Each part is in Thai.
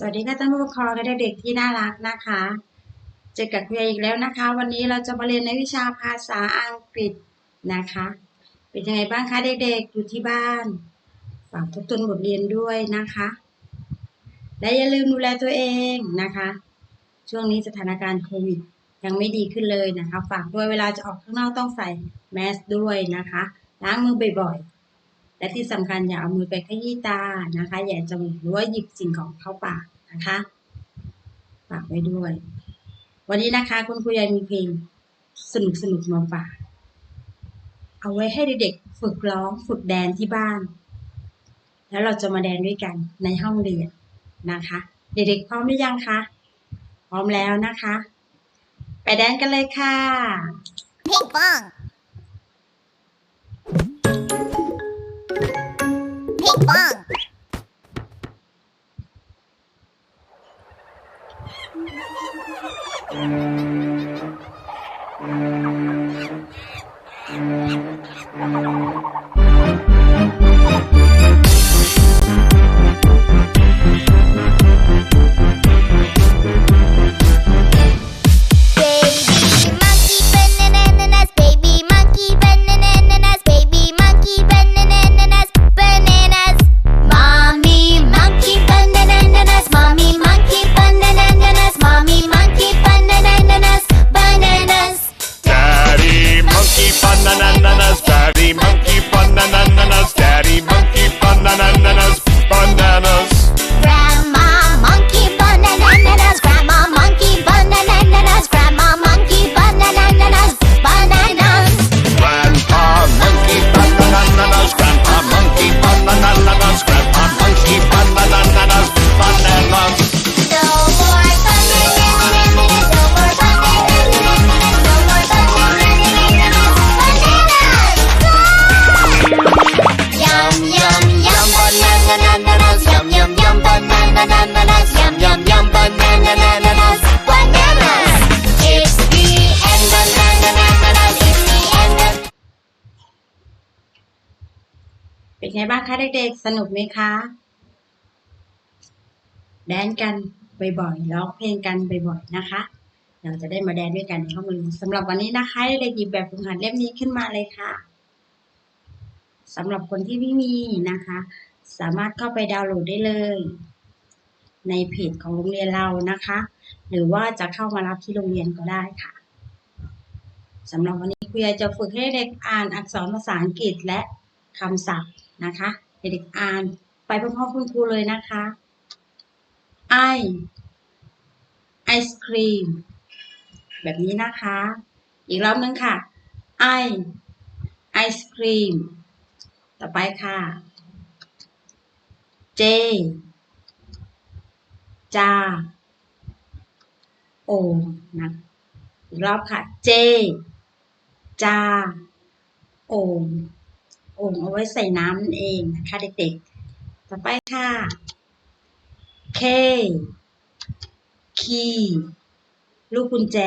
สวัสดีค่ะท่านผู้ปกครองและเด็กๆที่น่ารักนะคะ เจอกับครูอีกแล้วนะคะ วันนี้เราจะมาเรียนในวิชาภาษาอังกฤษนะคะ เป็นยังไงบ้างคะเด็กๆอยู่ที่บ้านฝากทบทวนบทเรียนด้วยนะคะ และอย่าลืมดูแลตัวเองนะคะ ช่วงนี้สถานการณ์โควิดยังไม่ดีขึ้นเลยนะคะ ฝากด้วยเวลาจะออกข้างนอกต้องใส่แมสด้วยนะคะล้างมือบ่อยๆ และที่สำคัญอย่าเอามือไปขยี้ตานะคะ อย่าจมูกหรือว่าหยิบสิ่งของเข้าปากนะคะฝากไว้ด้วย วันนี้นะคะคุณครูยายมีเพลงสนุกสนุกมาฝากเอาไว้ให้เด็กๆฝึกร้องฝึกแดนที่บ้าน แล้วเราจะมาแดนด้วยกันในห้องเรียนนะคะ เด็กๆพร้อมหรือยังคะพร้อมแล้วนะคะ ไปแดนกันเลยค่ะ Ping pong. Ping pong. 棒。 เป็นไงบ้างคะเด็กๆ สนุกไหมคะ แดนกันบ่อยๆ ร้องเพลงกันบ่อยๆ นะคะ เราจะได้มาแดนด้วยกันในห้องเรียนสำหรับวันนี้นะคะเด็กๆหยิบแบบฝึกหัดเล่มนี้ขึ้นมาเลยค่ะสำหรับคนที่ไม่มีนะคะ สามารถเข้าไปดาวน์โหลดได้เลย ในเพจของโรงเรียนเรานะคะ หรือว่าจะเข้ามารับที่โรงเรียนก็ได้ค่ะสำหรับวันนี้ครูยายจะฝึกให้เด็กอ่านอักษรภาษาอังกฤษและคำศัพท์นะคะ เด็กๆอ่านไปพร้อมๆคุณครูเลยนะคะไอไอศครีมแบบนี้นะคะ อีกรอบนึงค่ะไอไอศครีมต่อไปค่ะเจจาโอมนะอีกรอบค่ะเจจาโอม โอ่งเอาไว้ใส่น้ำนั่นเองนะคะเด็กๆ ต่อไปค่ะ K คีย์ลูกกุญแจ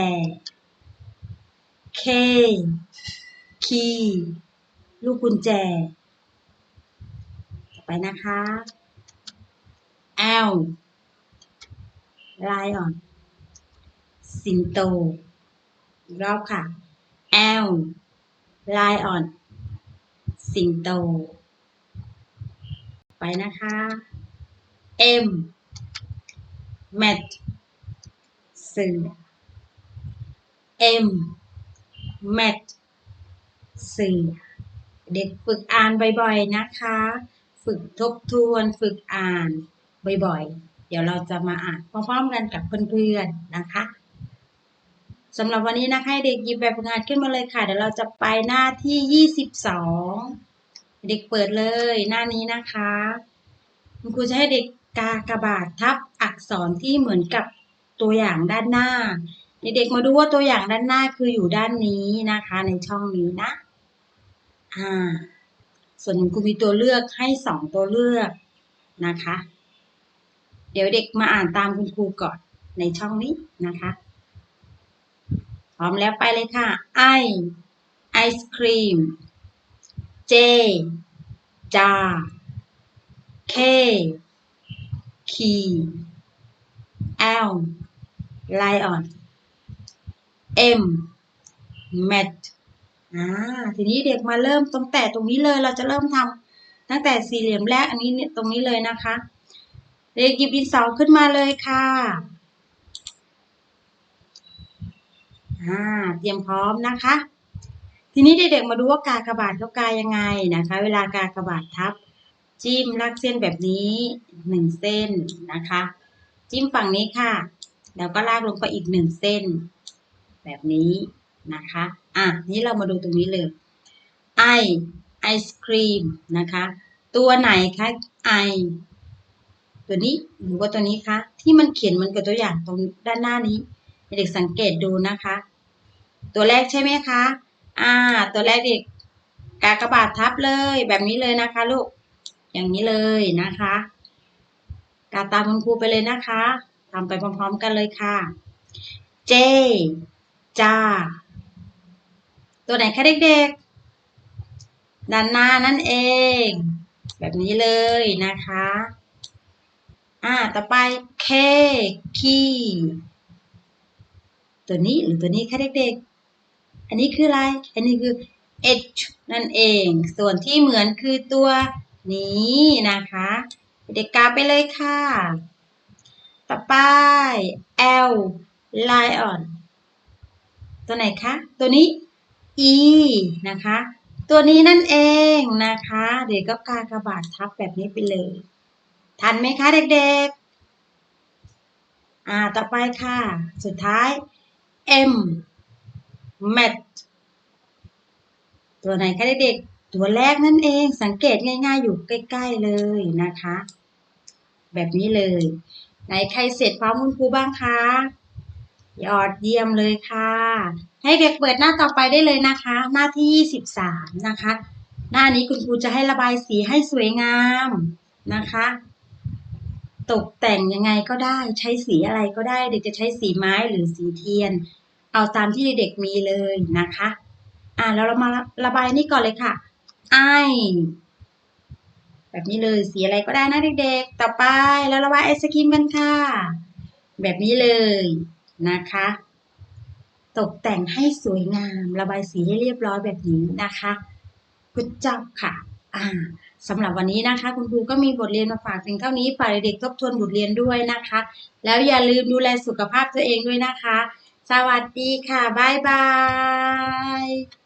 K คีย์ลูกกุญแจ ต่อไปนะคะ L ลายอ่อน สิงโต อีกรอบค่ะ L ลายอ่อน สิงโต ไปนะคะ M แมทเสือ M แมทเสือ เด็กฝึกอ่านบ่อยๆนะคะ ฝึกทบทวนฝึกอ่านบ่อยๆ เดี๋ยวเราจะมาอ่านพร้อมๆกันกับเพื่อนๆนะคะ สำหรับวันนี้นะคะให้เด็กหยิบแบบฝึกหัดขึ้นมาเลยค่ะ เดี๋ยวเราจะไปหน้าที่ 22 เด็กเปิดเลยหน้านี้นะคะ คุณครูจะให้เด็กกากระบาททับอักษรที่เหมือนกับตัวอย่างด้านหน้า เด็กๆมาดูว่าตัวอย่างด้านหน้าคืออยู่ด้านนี้นะคะ ในช่องนี้นะอ่าส่วนคุณครูมีตัวเลือกให้สองตัวเลือกนะคะ เดี๋ยวเด็กมาอ่านตามคุณครูก่อนในช่องนี้นะคะ ร้อมแล้วไปเลยค่ะไอไอศครีมเจจาเคคี L lion M mat อ่าทีนี้เด็กมาเริ่มตรงแต่ตรงนี้เลยเราจะเริ่มทำตั้งแต่สี่เหลี่ยมแรกอันนี้เนี่ยตรงนี้เลยนะคะ เด็กหยิบดินสอขึ้นมาเลยค่ะ อ่าเตรียมพร้อมนะคะ ทีนี้เด็กๆมาดูว่ากากบาทเขากายยังไงนะคะ เวลากากบาททับ จิ้มลากเส้นแบบนี้หนึ่งเส้นนะคะ จิ้มฝั่งนี้ค่ะ แล้วก็ลากลงไปอีกหนึ่งเส้น แบบนี้นะคะ อะนี่เรามาดูตรงนี้เลยไอไอศครีมนะคะ ตัวไหนคะไอตัวนี้หรือว่าตัวนี้คะที่มันเขียนมันกับตัวอย่างตรงด้านหน้านี้ เด็กสังเกตดูนะคะ ตัวแรกใช่ไหมคะอ่า ตัวแรกเด็กกากบาททับเลยแบบนี้เลยนะคะ ลูก อย่างนี้เลยนะคะกาตามคุณครูไปเลยนะคะทำไปพร้อมๆกันเลยค่ะ เจจ้า ตัวไหนคะเด็กๆด้านหน้านั่นเอง แบบนี้เลยนะคะ อ่า ต่อไปเคคีตัวนี้หรือตัวนี้คะเด็กๆ อันนี้คืออะไร อันนี้คือ h นั่นเอง ส่วนที่เหมือนคือตัวนี้นะคะ เด็กกาไปเลยค่ะ ต่อไป L lion ตัวไหนคะ ตัวนี้ E นะคะ ตัวนี้นั่นเองนะคะ เด็กก็กากระบาดทับแบบนี้ไปเลย ทันไหมคะเด็กๆ อ่า ต่อไปค่ะ สุดท้าย M mat ตัวไหนคะเด็กๆตัวแรกนั่นเองสังเกตง่ายๆอยู่ใกล้ๆเลยนะคะ แบบนี้เลย ไหนใครเสร็จพร้อมคุณครูบ้างคะยอดเยี่ยมเลยค่ะ ให้เด็กเปิดหน้าต่อไปได้เลยนะคะ หน้าที่ 23 นะคะ หน้านี้คุณครูจะให้ระบายสีให้สวยงามนะคะ ตกแต่งยังไงก็ได้ใช้สีอะไรก็ได้ เด็กจะใช้สีไม้หรือสีเทียน เอาตามที่เด็กๆมีเลยนะคะ อ่าแล้วเรามาระบายนี่ก่อนเลยค่ะไอแบบนี้เลยสีอะไรก็ได้นะเด็กๆ ต่อไปแล้วระบายไอศกรีมกันค่ะ แบบนี้เลยนะคะ ตกแต่งให้สวยงามระบายสีให้เรียบร้อยแบบนี้นะคะกุจับค่ะ อ่าสำหรับวันนี้นะคะ คุณครูก็มีบทเรียนมาฝากเพียงเท่านี้ฝากเด็กๆทบทวนบทเรียนด้วยนะคะ แล้วอย่าลืมดูแลสุขภาพตัวเองด้วยนะคะ สวัสดีค่ะ บ๊ายบาย